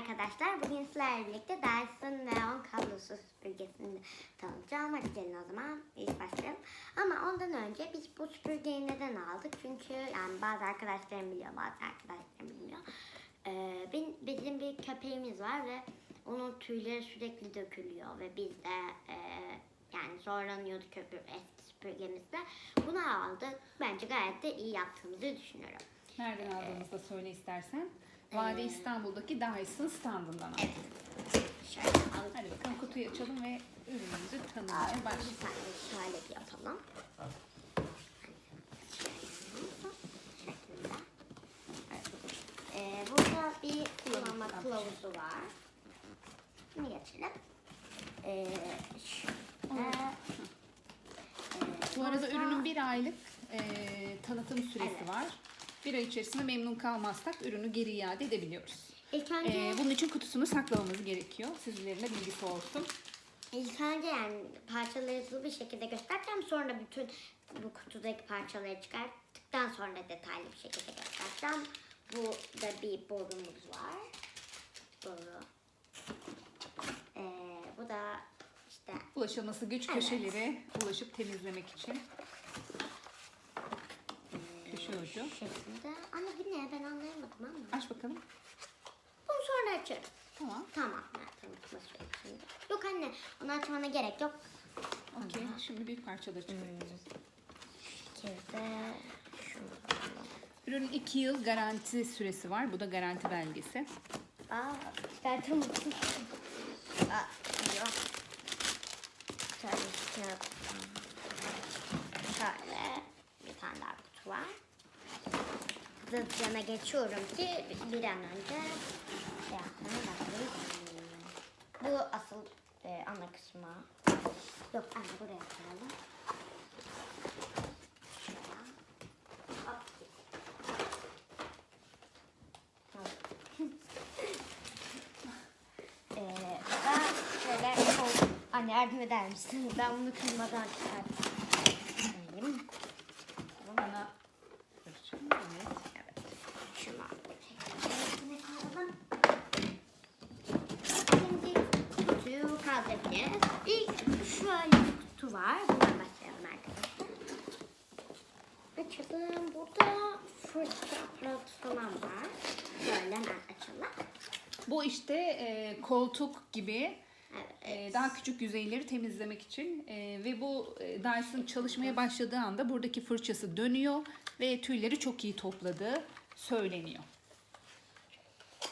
arkadaşlar. Bugün sizlerle birlikte Dyson Neon kablosuz süpürgesini tanıtacağım. Hadi gelin o zaman ilk başlayalım. Ama ondan önce biz bu süpürgeyi neden aldık? Çünkü yani bazı arkadaşlarım biliyor, bazı arkadaşlarım bilmiyor. Ee, bizim bir köpeğimiz var ve onun tüyleri sürekli dökülüyor ve biz de e, yani zorlanıyorduk öbür eski süpürgemizde. Bunu aldık. Bence gayet de iyi yaptığımızı düşünüyorum. Nereden aldığımızı da söyle istersen. Vade İstanbul'daki Dyson standından al. Şöyle alıp Hadi bakalım kutuyu açalım ve ürünümüzü tanımaya Bir başlayalım. saniye şöyle bir yapalım. Ee, burada bir kullanma kılavuzu var. Bunu geçelim. Ee, şöyle. Bu arada Ee, ürünün bir aylık e, tanıtım süresi Evet. var. Bir ay içerisinde memnun kalmazsak ürünü geri iade edebiliyoruz. İlk önce, E, bunun için kutusunu saklamamız gerekiyor. Sizlerin de bilgisi olsun. ilk önce yani parçaları hızlı bir şekilde göstereceğim. Sonra bütün bu kutudaki parçaları çıkarttıktan sonra detaylı bir şekilde göstereceğim. Bu da bir borumuz var. Boru. Ee, bu da işte Ulaşılması güç Evet. köşelere ulaşıp temizlemek için. Ucu. şeklinde. Anne bu ne ben anlayamadım ama. Aç bakalım. Bunu sonra açarım. Tamam. Tamam. Ben tamam. Şimdi? Yok anne onu açmana gerek yok. Okey. Şimdi büyük parçaları çıkarıyoruz. Şekilde şunu alalım. Ürünün 2 yıl garanti süresi var. Bu da garanti belgesi. Aa, çıkartamadım. Aa, yok. Şöyle bir kağıt. Şöyle bir tane daha kutu var. Hızlıca geçiyorum ki bir an önce şey. Bu asıl e, ana kısmı. Yok anne buraya koyalım. Ee, ben şöyle. Anne yardım eder misin? Ben bunu kırmadan çıkartayım. Bana Evet. Evet. Şunu şeklinde koyalım. Şimdi kutuyu kaldıracağız. İlk şöyle bir kutu var. Bundan başlayalım arkadaşlar. Açalım. Burada fırça aparatı falan var. Şöyle hemen açalım. Bu işte e, koltuk gibi Evet. e, daha küçük yüzeyleri temizlemek için e, ve bu e, Dyson çalışmaya başladığı anda buradaki fırçası dönüyor ve tüyleri çok iyi topladığı söyleniyor.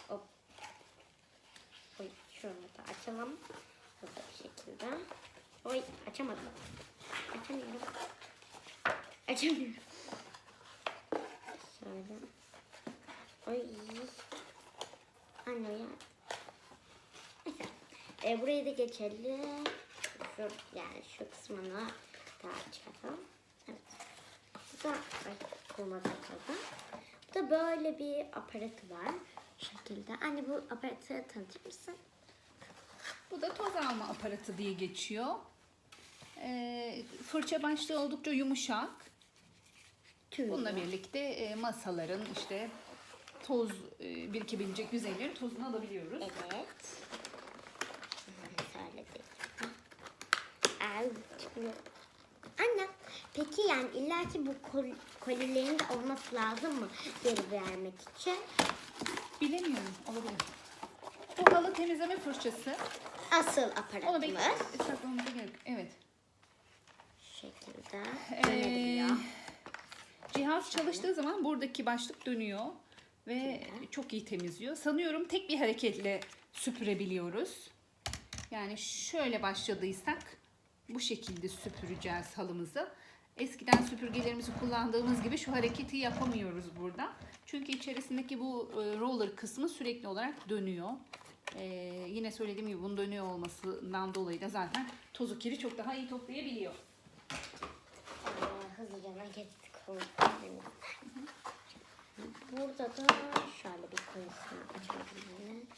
Hop. Oy, şunu da açalım. Şekilde. Oy, açamadım. Açamıyorum. Açamıyorum. Şöyle. Oy. Anne ya. E, burayı da geçelim. Şu, yani şu kısmını daha çıkartalım. Evet. Bu da ay, koluma takıldı. Bu da böyle bir aparatı var. Şu şekilde. Anne bu aparatı tanıtır mısın? Bu da toz alma aparatı diye geçiyor. E, fırça başlığı oldukça yumuşak. Tüylü. Bununla birlikte e, masaların işte toz e, birikebilecek yüzeylerin tozunu alabiliyoruz. Evet. Anne, peki yani illaki bu kol, kolilerin de olması lazım mı geri vermek için? Bilemiyorum. Olabilir. Bu halı temizleme fırçası. Asıl Onu aparatımız. bekle. Saklamamıza gerek. Evet. Şu şekilde Ee, dönebiliyor. cihaz çalıştığı zaman buradaki başlık dönüyor ve çok iyi temizliyor. Sanıyorum tek bir hareketle süpürebiliyoruz. Yani şöyle başladıysak bu şekilde süpüreceğiz halımızı. Eskiden süpürgelerimizi kullandığımız gibi şu hareketi yapamıyoruz burada. Çünkü içerisindeki bu e, roller kısmı sürekli olarak dönüyor. Ee, yine söylediğim gibi bunun dönüyor olmasından dolayı da zaten tozu kiri çok daha iyi toplayabiliyor. Ee, hızlıca geçtik koyduğumuz. Burada da şöyle bir koyusunu açabiliriz.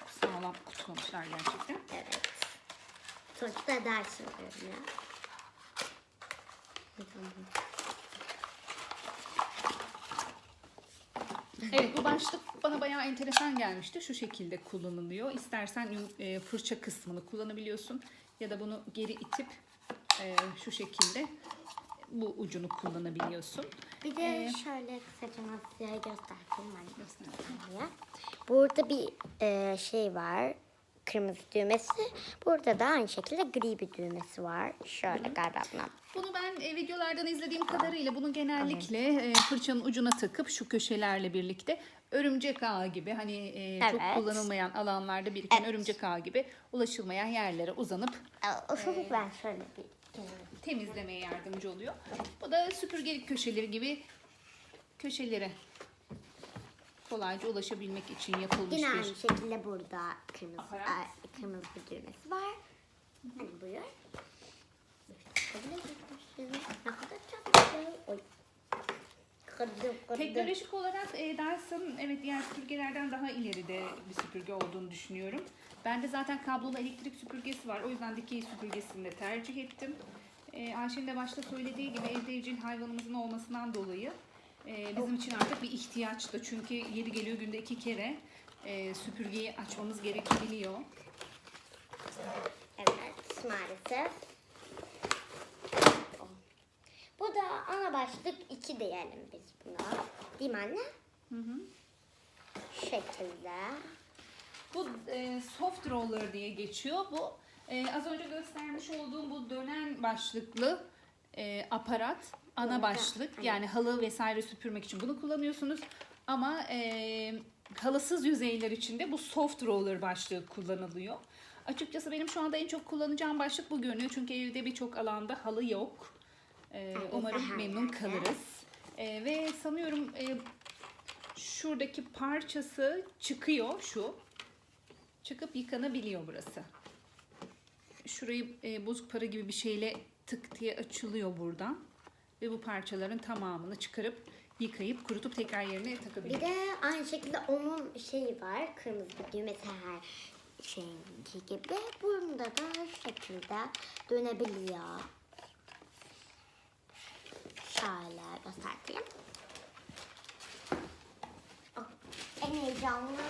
Çok sağlam kutlamışlar gerçekten. Evet. Sonuçta ders. Evet bu başlık bana enteresan gelmişti. Şu şekilde kullanılıyor. İstersen e, fırça kısmını kullanabiliyorsun. Ya da bunu geri itip e, şu şekilde bu ucunu kullanabiliyorsun. Bir de Ee, şöyle kısaca size göstereyim ben. Göster. saniye. Burada bir e, şey var. Kırmızı düğmesi. Burada da aynı şekilde gri bir düğmesi var. Şöyle galiba buna. Bunu ben e, videolardan izlediğim kadarıyla bunu genellikle e, fırçanın ucuna takıp şu köşelerle birlikte örümcek ağı gibi hani e, çok Evet. kullanılmayan alanlarda biriken Evet. örümcek ağı gibi ulaşılmayan yerlere uzanıp Ee, ben şöyle bir temizlemeye yardımcı oluyor. Bu da süpürgelik köşeleri gibi köşelere kolayca ulaşabilmek için yapılmış Yine bir aynı şekilde burada kırmızı, Aparat. kırmızı bir düğmesi var. Hani buyur. Ne kadar. Oy. Kırdım. Teknolojik olarak e, Dyson evet diğer süpürgelerden daha ileride bir süpürge olduğunu düşünüyorum. Bende zaten kablolu elektrik süpürgesi var. O yüzden dikey süpürgesini de tercih ettim. E, Ayşe'nin de başta söylediği gibi evde evcil hayvanımızın olmasından dolayı e, bizim için artık bir ihtiyaçtı. Çünkü yeri geliyor günde iki kere e, süpürgeyi açmamız gerekebiliyor. Evet maalesef. Bu da ana başlık 2 diyelim biz buna. Değil mi anne? Hı hı. Şu şekilde. Bu e, soft roller diye geçiyor. Bu e, az önce göstermiş olduğum bu dönen başlıklı e, aparat, ana başlık. Yani halı vesaire süpürmek için bunu kullanıyorsunuz. Ama e, halısız yüzeyler için de bu soft roller başlığı kullanılıyor. Açıkçası benim şu anda en çok kullanacağım başlık bu görünüyor. Çünkü evde birçok alanda halı yok. E, umarım memnun kalırız. E, ve sanıyorum e, şuradaki parçası çıkıyor şu. Çıkıp yıkanabiliyor burası. Şurayı e, bozuk para gibi bir şeyle tık diye açılıyor buradan. Ve bu parçaların tamamını çıkarıp yıkayıp kurutup tekrar yerine Bir takabiliyor. de aynı şekilde onun şeyi var. Kırmızı bir düğmesi her şeyinki gibi. Bunda da şu şekilde dönebiliyor. Şöyle göstereyim. Oh, En heyecanlı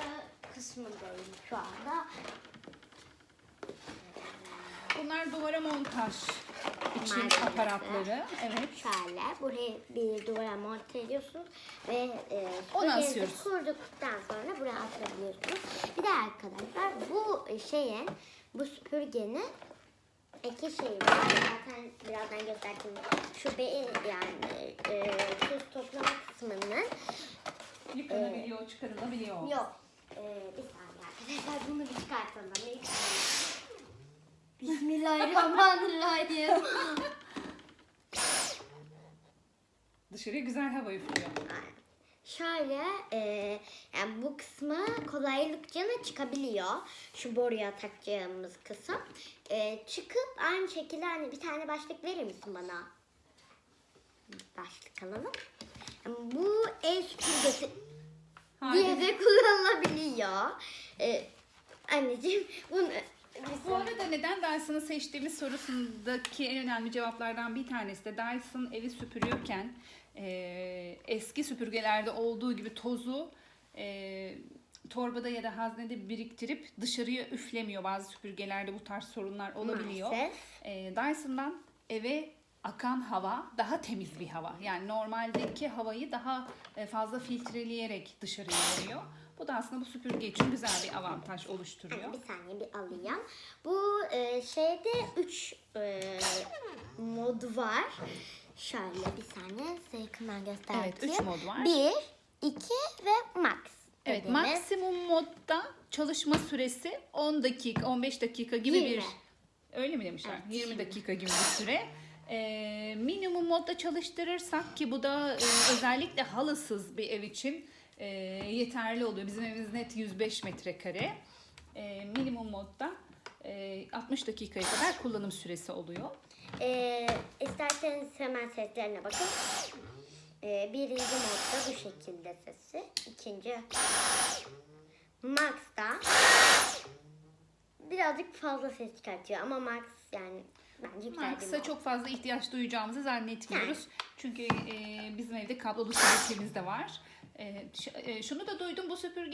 kısmındayım şu anda. Bunlar duvara montaj için Malzemesi. aparatları. Evet. Şöyle buraya bir duvara monte ediyorsunuz ve e, Onu süpürgenizi asıyoruz. kurduktan sonra buraya asabiliyorsunuz. Bir de arkadaşlar bu şeyin bu süpürgenin iki şeyi var. Zaten birazdan göstereceğim. Şu be yani e, tuz toplama kısmının Yıkanabiliyor, çıkarılabiliyor. yok. E, bir saniye arkadaşlar bunu bir çıkartalım. İlk saniye. Bismillahirrahmanirrahim. Dışarıya güzel hava üflüyor. Şöyle e, yani bu kısmı kolaylıkça çıkabiliyor. Şu boruya takacağımız kısım. E, çıkıp aynı şekilde hani bir tane başlık verir misin bana? Başlık alalım. Yani bu el süpürgesi diye de kullanılabiliyor. E, anneciğim bunu Bu arada neden Dyson'ı seçtiğimiz sorusundaki en önemli cevaplardan bir tanesi de Dyson evi süpürüyorken e, eski süpürgelerde olduğu gibi tozu e, torbada ya da haznede biriktirip dışarıya üflemiyor. Bazı süpürgelerde bu tarz sorunlar olabiliyor. Maalesef. E, Dyson'dan eve akan hava daha temiz bir hava. Yani normaldeki havayı daha e, fazla filtreleyerek dışarıya veriyor. Bu da aslında bu süpürge için güzel bir avantaj oluşturuyor. Bir saniye bir alayım. Bu e, şeyde 3 mod var. Şöyle bir saniye size yakından göstereyim. Evet, üç mod var. 1, 2 ve max. Evet, dediğimiz. maksimum modda çalışma süresi 10 dakika, 15 dakika gibi 20. bir öyle mi demişler? Evet, 20 20. dakika gibi bir süre. Ee, minimum modda çalıştırırsak ki bu da e, özellikle halısız bir ev için e, yeterli oluyor. Bizim evimiz net 105 metrekare. E, minimum modda e, 60 dakikaya kadar kullanım süresi oluyor. E, isterseniz hemen seslerine bakın. E, birinci modda bu şekilde sesi. İkinci max'ta birazcık fazla ses çıkartıyor ama max yani bence güzel Max'a çok fazla ihtiyaç duyacağımızı zannetmiyoruz. Çünkü e, bizim evde kablolu süpürgemiz de var. E, ş- e, şunu da duydum bu süpürge